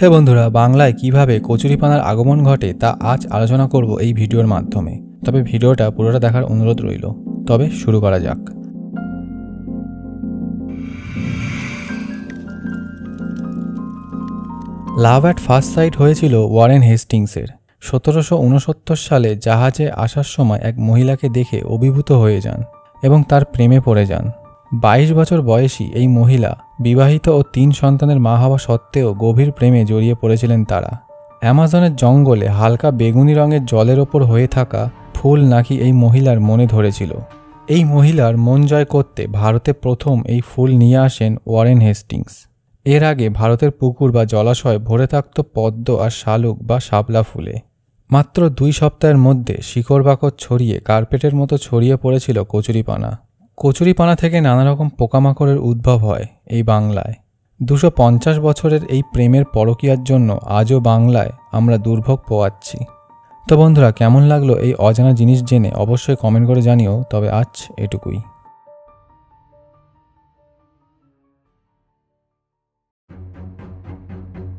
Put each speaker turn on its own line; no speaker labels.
হে বন্ধুরা, বাংলায় কীভাবে কচুরিপানার আগমন ঘটে তা আজ আলোচনা করব এই ভিডিওর মাধ্যমে। তবে ভিডিওটা পুরোটা দেখার অনুরোধ রইল। তবে শুরু করা যাক। লাভ অ্যাট ফার্স্ট সাইট হয়েছিল ওয়ারেন হেস্টিংসের। সতেরোশো উনসত্তর সালে জাহাজে আসার সময় এক মহিলাকে দেখে অভিভূত হয়ে যান এবং তার প্রেমে পড়ে যান। বাইশ বছর বয়সী এই মহিলা বিবাহিত ও তিন সন্তানের মা হওয়া সত্ত্বেও গভীর প্রেমে জড়িয়ে পড়েছিলেন তারা। অ্যামাজনের জঙ্গলে হালকা বেগুনি রঙের জলের ওপর হয়ে থাকা ফুল নাকি এই মহিলার মনে ধরেছিল। এই মহিলার মন জয় করতে ভারতে প্রথম এই ফুল নিয়ে আসেন ওয়ারেন হেস্টিংস। এর আগে ভারতের পুকুর বা জলাশয় ভরে থাকত পদ্ম আর শালুক বা শাপলা ফুলে। মাত্র দুই সপ্তাহের মধ্যে শিকড় বাকড় ছড়িয়ে কার্পেটের মতো ছড়িয়ে পড়েছিল কচুরিপানা। কচুরিপানা থেকে নানা রকম পোকামাকড়ের উদ্ভব হয় এই বাংলায়। দুশো পঞ্চাশ বছরের এই প্রেমের পরকিয়ার জন্য আজও বাংলায় আমরা দুর্ভোগ পোয়াচ্ছি। তো বন্ধুরা, কেমন লাগল এই অজানা জিনিস জেনে অবশ্যই কমেন্ট করে জানিও, তবে আজ এটুকুই।